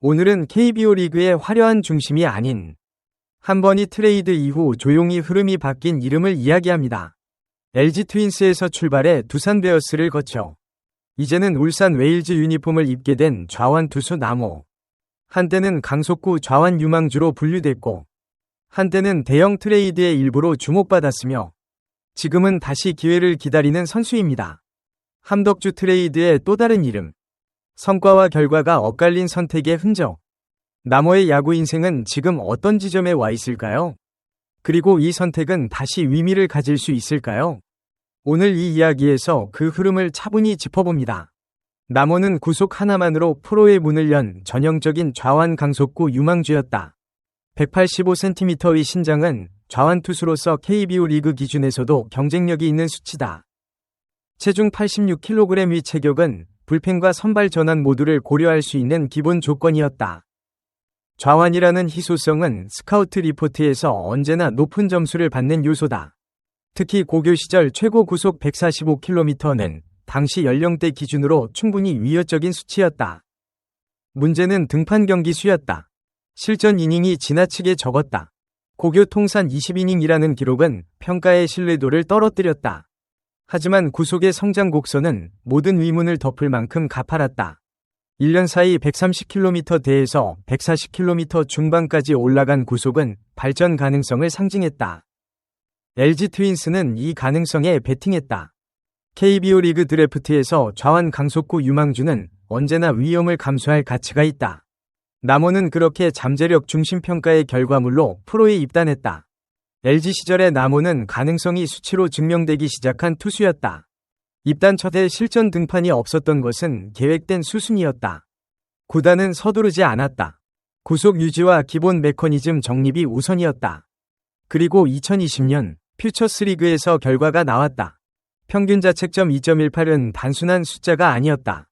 오늘은 KBO 리그의 화려한 중심이 아닌 한 번이 트레이드 이후 조용히 흐름이 바뀐 이름을 이야기합니다. LG 트윈스에서 출발해 두산 베어스를 거쳐 이제는 울산 웨일즈 유니폼을 입게 된 좌완 투수 나모. 한때는 강속구 좌완 유망주로 분류됐고 한때는 대형 트레이드의 일부로 주목받았으며 지금은 다시 기회를 기다리는 선수입니다. 함덕주 트레이드의 또 다른 이름. 성과와 결과가 엇갈린 선택의 흔적. 나머의 야구 인생은 지금 어떤 지점에 와 있을까요? 그리고 이 선택은 다시 의미를 가질 수 있을까요? 오늘 이 이야기에서 그 흐름을 차분히 짚어봅니다. 남원은 구속 하나만으로 프로의 문을 연 전형적인 좌완 강속구 유망주였다. 185cm의 신장은 좌완 투수로서 KBO 리그 기준에서도 경쟁력이 있는 수치다. 체중 86kg의 체격은 불펜과 선발 전환 모두를 고려할 수 있는 기본 조건이었다. 좌완이라는 희소성은 스카우트 리포트에서 언제나 높은 점수를 받는 요소다. 특히 고교 시절 최고 구속 145km는 당시 연령대 기준으로 충분히 위협적인 수치였다. 문제는 등판 경기 수였다. 실전 이닝이 지나치게 적었다. 고교 통산 20이닝이라는 기록은 평가의 신뢰도를 떨어뜨렸다. 하지만 구속의 성장 곡선은 모든 의문을 덮을 만큼 가파랐다. 1년 사이 130km대에서 140km 중반까지 올라간 구속은 발전 가능성을 상징했다. LG 트윈스는 이 가능성에 베팅했다. KBO 리그 드래프트에서 좌완 강속구 유망주는 언제나 위험을 감수할 가치가 있다. 남원은 그렇게 잠재력 중심 평가의 결과물로 프로에 입단했다. LG 시절의 남원은 가능성이 수치로 증명되기 시작한 투수였다. 입단 첫해 실전 등판이 없었던 것은 계획된 수순이었다. 구단은 서두르지 않았다. 구속 유지와 기본 메커니즘 정립이 우선이었다. 그리고 2020년 퓨처스 리그에서 결과가 나왔다. 평균 자책점 2.18은 단순한 숫자가 아니었다.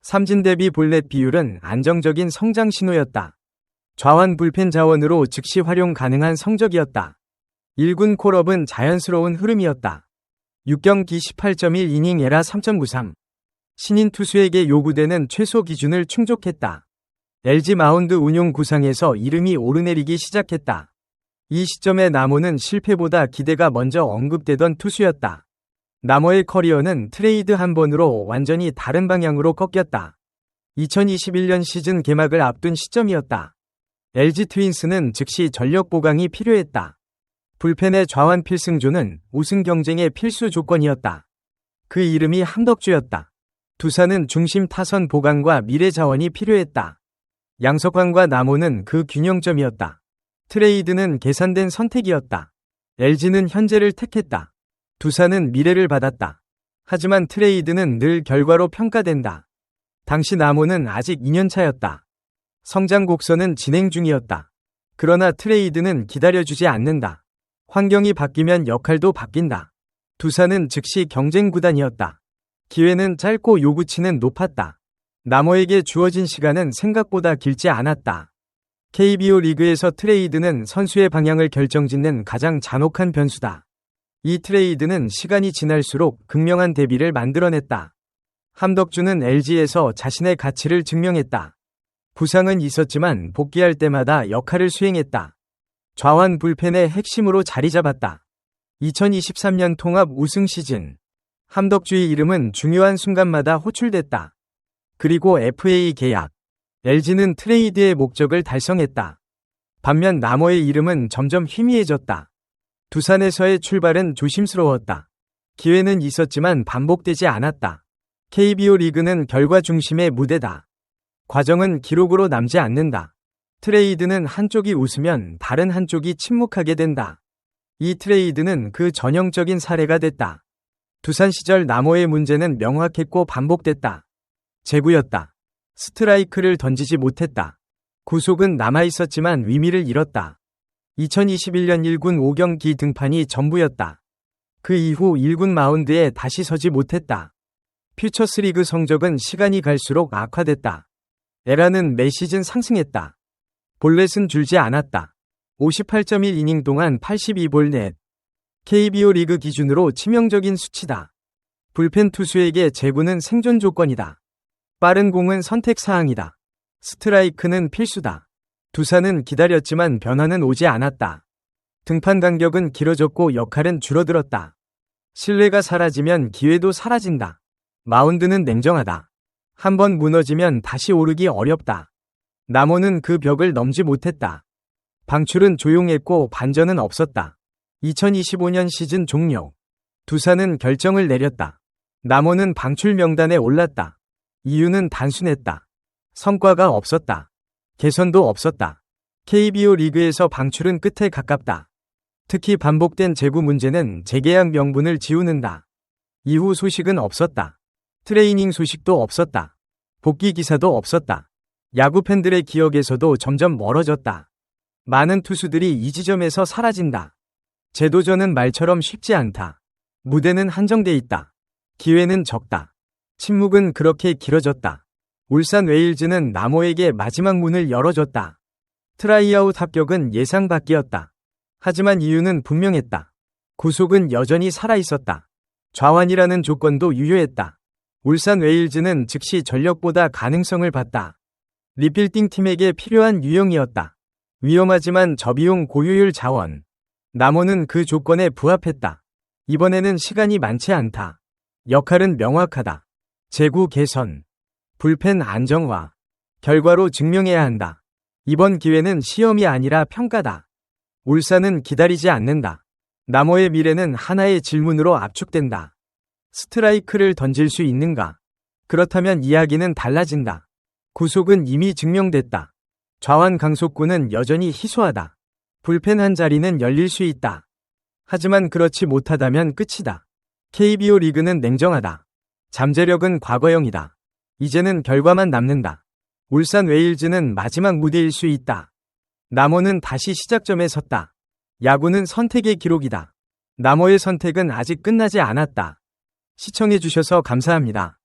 삼진 대비 볼넷 비율은 안정적인 성장 신호였다. 좌완 불펜 자원으로 즉시 활용 가능한 성적이었다. 1군 콜업은 자연스러운 흐름이었다. 6경기 18.1 이닝 에라 3.93. 신인 투수에게 요구되는 최소 기준을 충족했다. LG 마운드 운용 구상에서 이름이 오르내리기 시작했다. 이 시점에 나무는 실패보다 기대가 먼저 언급되던 투수였다. 나머의 커리어는 트레이드 한 번으로 완전히 다른 방향으로 꺾였다. 2021년 시즌 개막을 앞둔 시점이었다. LG 트윈스는 즉시 전력 보강이 필요했다. 불펜의 좌완 필승조는 우승 경쟁의 필수 조건이었다. 그 이름이 함덕주였다. 두산은 중심 타선 보강과 미래 자원이 필요했다. 양석환과 나무는 그 균형점이었다. 트레이드는 계산된 선택이었다. LG는 현재를 택했다. 두산은 미래를 받았다. 하지만 트레이드는 늘 결과로 평가된다. 당시 나무는 아직 2년차였다. 성장 곡선은 진행 중이었다. 그러나 트레이드는 기다려주지 않는다. 환경이 바뀌면 역할도 바뀐다. 두산은 즉시 경쟁 구단이었다. 기회는 짧고 요구치는 높았다. 나머에게 주어진 시간은 생각보다 길지 않았다. KBO 리그에서 트레이드는 선수의 방향을 결정짓는 가장 잔혹한 변수다. 이 트레이드는 시간이 지날수록 극명한 대비를 만들어냈다. 함덕주는 LG에서 자신의 가치를 증명했다. 부상은 있었지만 복귀할 때마다 역할을 수행했다. 좌완 불펜의 핵심으로 자리 잡았다. 2023년 통합 우승 시즌. 함덕주의 이름은 중요한 순간마다 호출됐다. 그리고 FA 계약. LG는 트레이드의 목적을 달성했다. 반면 나머의 이름은 점점 희미해졌다. 두산에서의 출발은 조심스러웠다. 기회는 있었지만 반복되지 않았다. KBO 리그는 결과 중심의 무대다. 과정은 기록으로 남지 않는다. 트레이드는 한쪽이 웃으면 다른 한쪽이 침묵하게 된다. 이 트레이드는 그 전형적인 사례가 됐다. 두산 시절 나머의 문제는 명확했고 반복됐다. 재구였다. 스트라이크를 던지지 못했다. 구속은 남아있었지만 의미를 잃었다. 2021년 1군 5경기 등판이 전부였다. 그 이후 1군 마운드에 다시 서지 못했다. 퓨처스리그 성적은 시간이 갈수록 악화됐다. 에라는 매 시즌 상승했다. 볼넷은 줄지 않았다. 58.1 이닝 동안 82볼 넷. KBO 리그 기준으로 치명적인 수치다. 불펜 투수에게 제구는 생존 조건이다. 빠른 공은 선택 사항이다. 스트라이크는 필수다. 두산은 기다렸지만 변화는 오지 않았다. 등판 간격은 길어졌고 역할은 줄어들었다. 신뢰가 사라지면 기회도 사라진다. 마운드는 냉정하다. 한번 무너지면 다시 오르기 어렵다. 남원은 그 벽을 넘지 못했다. 방출은 조용했고 반전은 없었다. 2025년 시즌 종료. 두산은 결정을 내렸다. 남원은 방출 명단에 올랐다. 이유는 단순했다. 성과가 없었다. 개선도 없었다. KBO 리그에서 방출은 끝에 가깝다. 특히 반복된 재구 문제는 재계약 명분을 지우는다. 이후 소식은 없었다. 트레이닝 소식도 없었다. 복귀 기사도 없었다. 야구 팬들의 기억에서도 점점 멀어졌다. 많은 투수들이 이 지점에서 사라진다. 재도전은 말처럼 쉽지 않다. 무대는 한정돼 있다. 기회는 적다. 침묵은 그렇게 길어졌다. 울산 웨일즈는 나모에게 마지막 문을 열어줬다. 트라이아웃 합격은 예상 밖이었다. 하지만 이유는 분명했다. 구속은 여전히 살아있었다. 좌완이라는 조건도 유효했다. 울산 웨일즈는 즉시 전력보다 가능성을 봤다. 리필딩 팀에게 필요한 유형이었다. 위험하지만 저비용 고효율 자원. 나모는 그 조건에 부합했다. 이번에는 시간이 많지 않다. 역할은 명확하다. 재구 개선. 불펜 안정화. 결과로 증명해야 한다. 이번 기회는 시험이 아니라 평가다. 울산은 기다리지 않는다. 나머의 미래는 하나의 질문으로 압축된다. 스트라이크를 던질 수 있는가? 그렇다면 이야기는 달라진다. 구속은 이미 증명됐다. 좌완 강속구는 여전히 희소하다. 불펜 한 자리는 열릴 수 있다. 하지만 그렇지 못하다면 끝이다. KBO 리그는 냉정하다. 잠재력은 과거형이다. 이제는 결과만 남는다. 울산 웨일즈는 마지막 무대일 수 있다. 남호는 다시 시작점에 섰다. 야구는 선택의 기록이다. 남호의 선택은 아직 끝나지 않았다. 시청해주셔서 감사합니다.